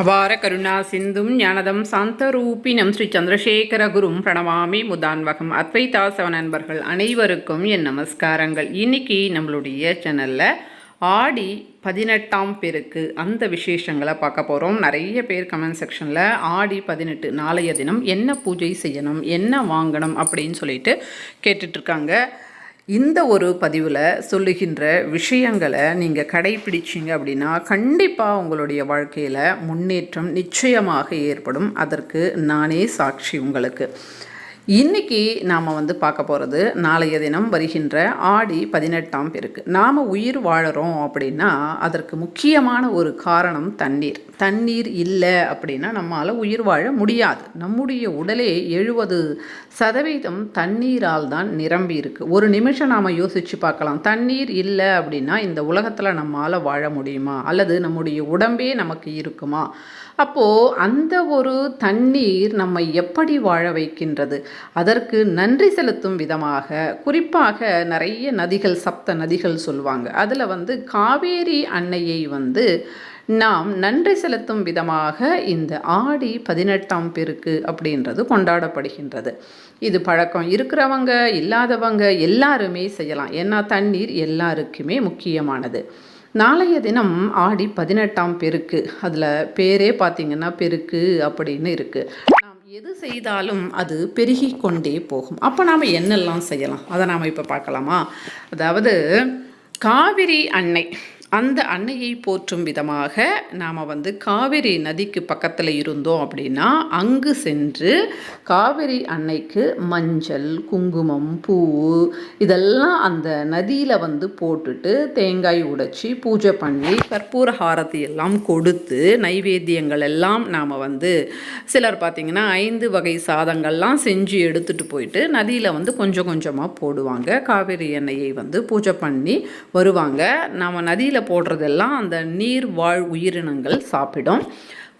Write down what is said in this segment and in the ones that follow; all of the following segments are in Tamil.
அபார கருணா சிந்தும் ஞானதம் சாந்தரூபினம் ஸ்ரீ சந்திரசேகர குரும் பிரணவாமி முதான்வகம் அத்வைதாசவ நண்பர்கள் அனைவருக்கும் என் நமஸ்காரங்கள். இன்னைக்கு நம்மளுடைய சேனலில் ஆடி பதினெட்டாம் பேருக்கு அந்த விசேஷங்களை பார்க்க போகிறோம் நிறைய பேர் கமெண்ட் செக்ஷனில் ஆடி பதினெட்டு நாளைய தினம் என்ன பூஜை செய்யணும் என்ன வாங்கணும் அப்படின்னு சொல்லிட்டு கேட்டுட்ருக்காங்க இந்த ஒரு பதிவில் சொல்லுகின்ற விஷயங்களை நீங்கள் கடைபிடிச்சிங்க அப்படின்னா கண்டிப்பாக உங்களுடைய வாழ்க்கையில் முன்னேற்றம் நிச்சயமாக ஏற்படும். அதற்கு நானே சாட்சி உங்களுக்கு. இன்னைக்கு நாம் வந்து பார்க்க போகிறது நாளைய தினம் வருகின்ற ஆடி பதினெட்டாம் பேருக்கு. நாம் உயிர் வாழறோம் அப்படின்னா அதற்கு முக்கியமான ஒரு காரணம் தண்ணீர். தண்ணீர் இல்லை அப்படின்னா நம்மால் உயிர் வாழ முடியாது. நம்முடைய உடலே எழுபது சதவீதம் தண்ணீரால் தான் நிரம்பி இருக்கு. ஒரு நிமிஷம் நாம் யோசித்து பார்க்கலாம். தண்ணீர் இல்லை அப்படின்னா இந்த உலகத்தில் நம்மால் வாழ முடியுமா? அல்லது நம்முடைய உடம்பே நமக்கு இருக்குமா? அப்போது அந்த ஒரு தண்ணீர் நம்மை எப்படி வாழ வைக்கின்றது? அதற்கு நன்றி செலுத்தும் விதமாக குறிப்பாக நிறைய நதிகள் சப்த நதிகள் சொல்லுவாங்க அதில் வந்து காவேரி அன்னையை வந்து நாம் நன்றி செலுத்தும் விதமாக இந்த ஆடி பதினெட்டாம் பெருக்கு அப்படின்றது கொண்டாடப்படுகின்றது. இது பழக்கம் இருக்கிறவங்க இல்லாதவங்க எல்லாருமே செய்யலாம். ஏன்னா தண்ணீர் எல்லாருக்குமே முக்கியமானது. நாளைய தினம் ஆடி பதினெட்டாம் பெருக்கு அதில் பேரே பார்த்திங்கன்னா பெருக்கு அப்படின்னு இருக்குது எது செய்தாலும் அது பெருகி கொண்டே போகும். அப்போ நாம் என்னெல்லாம் செய்யலாம்? அதை நாம் இப்போ பார்க்கலாமா? அதாவது காவிரி அன்னை. அந்த அன்னையை போற்றும் விதமாக நாம் வந்து காவிரி நதிக்கு பக்கத்தில் இருந்தோம் அப்படின்னா அங்கு சென்று காவிரி அன்னைக்கு மஞ்சள் குங்குமம் பூ இதெல்லாம் அந்த நதியில் வந்து போட்டுட்டு தேங்காய் உடைச்சி பூஜை பண்ணி கற்பூர ஹாரத்தை எல்லாம் கொடுத்து நைவேத்தியங்கள் எல்லாம் நாம் வந்து சிலர் பார்த்திங்கன்னா ஐந்து வகை சாதங்கள்லாம் செஞ்சு எடுத்துகிட்டு போயிட்டு நதியில் வந்து கொஞ்சம் கொஞ்சமாக போடுவாங்க. காவிரி எண்ணெயை வந்து பூஜை பண்ணி வருவாங்க. நாம் நதியில் போடுறதெல்லாம் அந்த நீர் வாழ் உயிரினங்கள் சாப்பிடும்.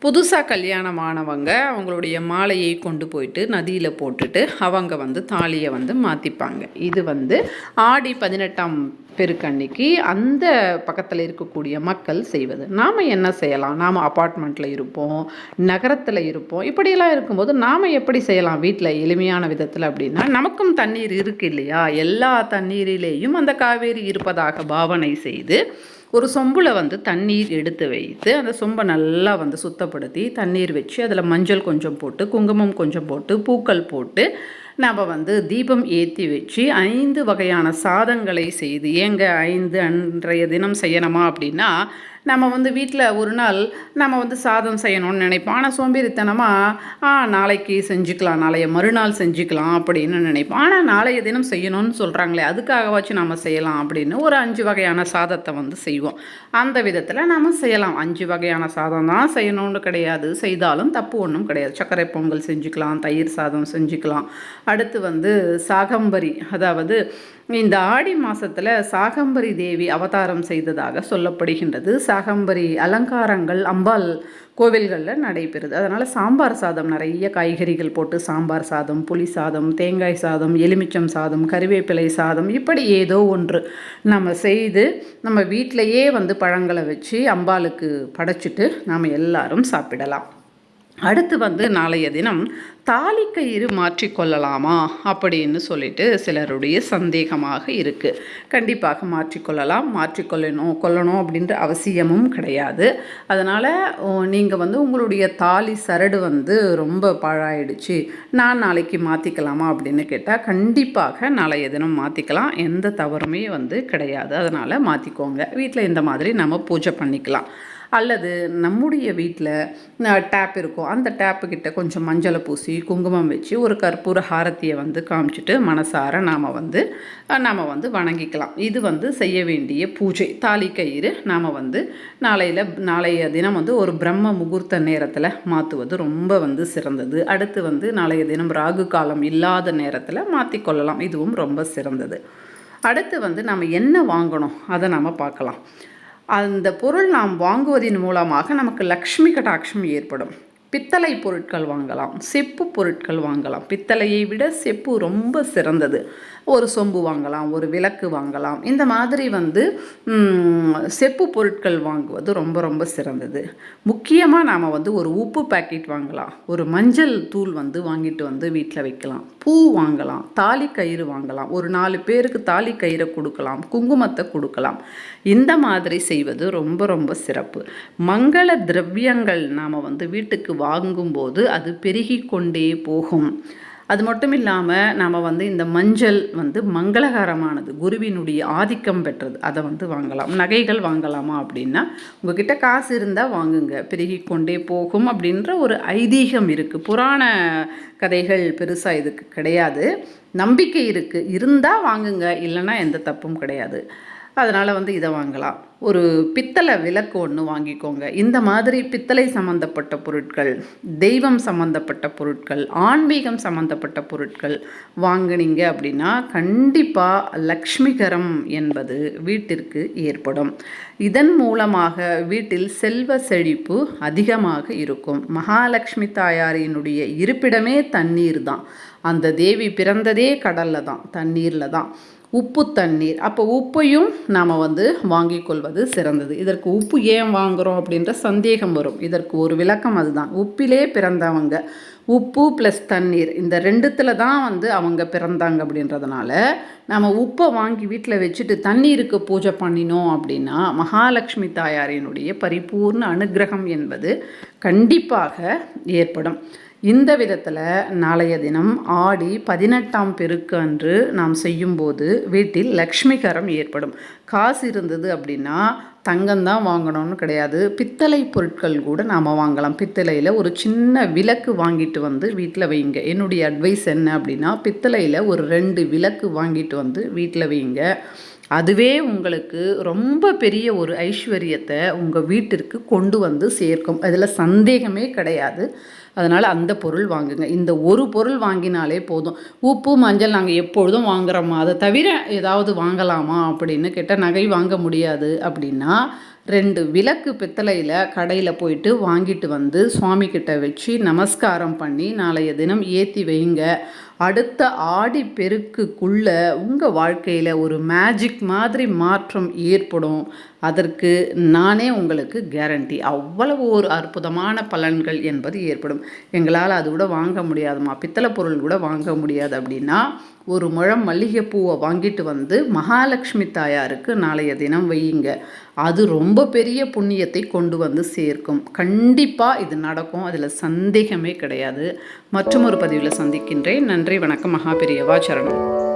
புதுசாக கல்யாணமானவங்க அவங்களுடைய மாலையை கொண்டு போயிட்டு நதியில் போட்டுட்டு அவங்க வந்து தாலியை வந்து மாற்றிப்பாங்க இது வந்து ஆடி பதினெட்டாம் பெருக்கன்னைக்கு அந்த பக்கத்தில் இருக்கக்கூடிய மக்கள் செய்வது. நாம் என்ன செய்யலாம்? நாம் அப்பார்ட்மெண்ட்டில் இருப்போம் நகரத்தில் இருப்போம். இப்படியெல்லாம் இருக்கும்போது நாம் எப்படி செய்யலாம் வீட்டில் எளிமையான விதத்தில் அப்படின்னா நமக்கும் தண்ணீர் இருக்கு இல்லையா? எல்லா தண்ணீரிலேயும் அந்த காவேரி இருப்பதாக பாவனை செய்து ஒரு சொம்பில் வந்து தண்ணீர் எடுத்து வைத்து அந்த சொம்பை நல்லா வந்து சுத்தப்படுத்தி தண்ணீர் வச்சு அதில் மஞ்சள் கொஞ்சம் போட்டு குங்குமம் கொஞ்சம் போட்டு பூக்கள் போட்டு நம்ம வந்து தீபம் ஏற்றி வச்சு ஐந்து வகையான சாதங்களை செய்து ஏங்க ஐந்து அன்றைய தினம் செய்யணுமா அப்படின்னா நம்ம வந்து வீட்டில் ஒரு நாள் நம்ம வந்து சாதம் செய்யணும்னு நினைப்போம். ஆனால் சோம்பேறித்தனமாக ஆ நாளைக்கு செஞ்சுக்கலாம் நாளைய மறுநாள் செஞ்சுக்கலாம் அப்படின்னு நினைப்போம். ஆனால் நாளைய தினம் செய்யணும்னு சொல்கிறாங்களே அதுக்காகவாச்சும் நம்ம செய்யலாம் அப்படின்னு ஒரு அஞ்சு வகையான சாதத்தை வந்து செய்வோம். அந்த விதத்தில் நம்ம செய்யலாம். அஞ்சு வகையான சாதம் தான் செய்யணும்னு கிடையாது. செய்தாலும் தப்பு ஒன்றும் கிடையாது. சர்க்கரை பொங்கல் செஞ்சுக்கலாம் தயிர் சாதம் செஞ்சுக்கலாம். அடுத்து வந்து சாகம்பரி அதாவது இந்த ஆடி மாதத்தில் சாகம்பரி தேவி அவதாரம் செய்ததாக சொல்லப்படுகின்றது. சாகம்பரி அலங்காரங்கள் அம்பாள் கோவில்களில் நடைபெறுது. அதனால் சாம்பார் சாதம் நிறைய காய்கறிகள் போட்டு சாம்பார் சாதம் புளி சாதம் தேங்காய் சாதம் எலுமிச்சம் சாதம் கருவேப்பிலை சாதம் இப்படி ஏதோ ஒன்று நம்ம செய்து நம்ம வீட்டிலையே வந்து பழங்களை வச்சு அம்பாளுக்கு படைச்சிட்டு நாம் எல்லாரும் சாப்பிடலாம். அடுத்து வந்து நாளைய தினம் தாலிக்கயிறு மாற்றிக்கொள்ளலாமா அப்படின்னு சொல்லிட்டு சிலருடைய சந்தேகமாக இருக்குது கண்டிப்பாக மாற்றிக்கொள்ளலாம் மாற்றிக்கொள்ளணும் கொள்ளணும் அப்படின்ற அவசியமும் கிடையாது. அதனால் நீங்கள் வந்து உங்களுடைய தாலி சரடு வந்து ரொம்ப பாழாயிடுச்சு நான் நாளைக்கு மாற்றிக்கலாமா அப்படின்னு கேட்டால் கண்டிப்பாக நாளைய தினம் மாற்றிக்கலாம் எந்த தவறுமே வந்து கிடையாது. அதனால் மாற்றிக்கோங்க வீட்டில் இந்த மாதிரி நம்ம பூஜை பண்ணிக்கலாம். அல்லது நம்முடைய வீட்டில் டேப் இருக்கும் அந்த டேப்புக்கிட்ட கொஞ்சம் மஞ்சளை பூசி குங்குமம் வச்சு ஒரு கற்பூர ஹாரத்தியை வந்து காமிச்சிட்டு மனசார நாம் வந்து நாம் வந்து வணங்கிக்கலாம். இது வந்து செய்ய வேண்டிய பூஜை. தாலி கயிறு நாம் வந்து நாளையில் நாளைய தினம் வந்து ஒரு பிரம்ம முகூர்த்த நேரத்தில் மாற்றுவது ரொம்ப வந்து சிறந்தது. அடுத்து வந்து நாளைய தினம் ராகு காலம் இல்லாத நேரத்தில் மாற்றிக்கொள்ளலாம் இதுவும் ரொம்ப சிறந்தது. அடுத்து வந்து நம்ம என்ன வாங்கணும் அதை நம்ம பார்க்கலாம். அந்த பொருள் நாம் வாங்குவதன் மூலமாக நமக்கு லக்ஷ்மி கடாட்சம் ஏற்படும். பித்தளை பொருட்கள் வாங்கலாம் செப்பு பொருட்கள் வாங்கலாம். பித்தளையை விட செப்பு ரொம்ப சிறந்தது. ஒரு சொம்பு வாங்கலாம் ஒரு விளக்கு வாங்கலாம். இந்த மாதிரி வந்து செப்பு பொருட்கள் வாங்குவது ரொம்ப ரொம்ப சிறந்தது. முக்கியமாக நாம் வந்து ஒரு உப்பு பாக்கெட் வாங்கலாம். ஒரு மஞ்சள் தூள் வந்து வாங்கிட்டு வந்து வீட்டில் வைக்கலாம். பூ வாங்கலாம் தாலி கயிறு வாங்கலாம். ஒரு நாலு பேருக்கு தாலி கயிறை கொடுக்கலாம் குங்குமத்தை கொடுக்கலாம். இந்த மாதிரி செய்வது ரொம்ப ரொம்ப சிறப்பு. மங்கள திரவியங்கள் நாம் வந்து வீட்டுக்கு வாங்கும்போது அது பெருகி கொண்டே போகும். அது மட்டும் இல்லாமல் நாம் வந்து இந்த மஞ்சள் வந்து மங்களகரமானது குருவினுடைய ஆதிக்கம் பெற்றது அதை வந்து வாங்கலாம். நகைகள் வாங்கலாமா அப்படின்னா உங்ககிட்ட காசு இருந்தால் வாங்குங்க. பெருகி கொண்டே போகும் அப்படின்ற ஒரு ஐதீகம் இருக்குது புராண கதைகள் பெருசாக இதுக்கு கிடையாது. நம்பிக்கை இருக்குது இருந்தால் வாங்குங்க. இல்லைன்னா எந்த தப்பும் கிடையாது. அதனால் வந்து இதை வாங்கலாம். ஒரு பித்தளை விளக்கு ஒன்று வாங்கிக்கோங்க. இந்த மாதிரி பித்தளை சம்மந்தப்பட்ட பொருட்கள் தெய்வம் சம்மந்தப்பட்ட பொருட்கள் ஆன்மீகம் சம்மந்தப்பட்ட பொருட்கள் வாங்கினீங்க அப்படின்னா கண்டிப்பாக லக்ஷ்மிகரம் என்பது வீட்டிற்கு ஏற்படும். இதன் மூலமாக வீட்டில் செல்வ செழிப்பு அதிகமாக இருக்கும். மகாலட்சுமி தாயாரினுடைய இருப்பிடமே தண்ணீர் தான். அந்த தேவி பிறந்ததே கடலில் தான் தண்ணீரில் தான். உப்பு தண்ணீர். அப்போ உப்பையும் நாம் வந்து வாங்கிக் கொள்வது சிறந்தது. இதற்கு உப்பு ஏன் வாங்குகிறோம் அப்படின்ற சந்தேகம் வரும். இதற்கு ஒரு விளக்கம் அதுதான். உப்பிலே பிறந்தவங்க உப்பு ப்ளஸ் தண்ணீர் இந்த ரெண்டுத்தில் தான் வந்து அவங்க பிறந்தாங்க அப்படின்றதுனால நம்ம உப்பை வாங்கி வீட்டில் வச்சுட்டு தண்ணீருக்கு பூஜை பண்ணினோம் அப்படின்னா மகாலட்சுமி தாயாரினுடைய பரிபூர்ண அனுக்கிரகம் என்பது கண்டிப்பாக ஏற்படும். இந்த விதத்தில் நாளைய தினம் ஆடி பதினெட்டாம் பெருக்கு அன்று நாம் செய்யும்போது வீட்டில் லக்ஷ்மிகரம் ஏற்படும். காசு இருந்தது அப்படின்னா தங்கம் தான் வாங்கணும்னு கிடையாது. பித்தளை பொருட்கள் கூட நாம் வாங்கலாம். பித்தளையில் ஒரு சின்ன விளக்கு வாங்கிட்டு வந்து வீட்டில் வைங்க. என்னுடைய அட்வைஸ் என்ன அப்படின்னா பித்தளையில் ஒரு ரெண்டு விளக்கு வாங்கிட்டு வந்து வீட்டில் வைங்க. அதுவே உங்களுக்கு ரொம்ப பெரிய ஒரு ஐஸ்வர்யத்தை உங்கள் வீட்டிற்கு கொண்டு வந்து சேர்க்கும். அதில் சந்தேகமே கிடையாது. அதனால் அந்த பொருள் வாங்குங்க. இந்த ஒரு பொருள் வாங்கினாலே போதும். உப்பு மஞ்சள் நாங்கள் எப்பொழுதும் வாங்குறோமா? அதை தவிர ஏதாவது வாங்கலாமா அப்படின்னு கேட்டால் நகை வாங்க முடியாது அப்படின்னா ரெண்டு விளக்கு பித்தளையில் கடையில் போயிட்டு வாங்கிட்டு வந்து சுவாமிக்கிட்ட வச்சு நமஸ்காரம் பண்ணி நாளைய தினம் ஏற்றி வைங்க. அடுத்த ஆடி பெருக்குக்குள்ள உங்கள் வாழ்க்கையில் ஒரு மேஜிக் மாதிரி மாற்றம் ஏற்படும். அதற்கு நானே உங்களுக்கு கேரண்டி அவ்வளவு ஒரு அற்புதமான பலன்கள் என்பது ஏற்படும். எங்களால் அது கூட வாங்க முடியாதுமா. பித்தளை பொருள் கூட வாங்க முடியாது அப்படின்னா ஒரு முழம் மல்லிகைப்பூவை வாங்கிட்டு வந்து மகாலட்சுமி தாயாருக்கு நாளைய தினம் வையுங்க. அது ரொம்ப பெரிய புண்ணியத்தை கொண்டு வந்து சேர்க்கும். கண்டிப்பாக இது நடக்கும். அதில் சந்தேகமே கிடையாது. மற்றும் ஒரு பதிவில் சந்திக்கின்றேன். நன்றி. நன்றி வணக்கம் மகாபெரியவா சரணம்.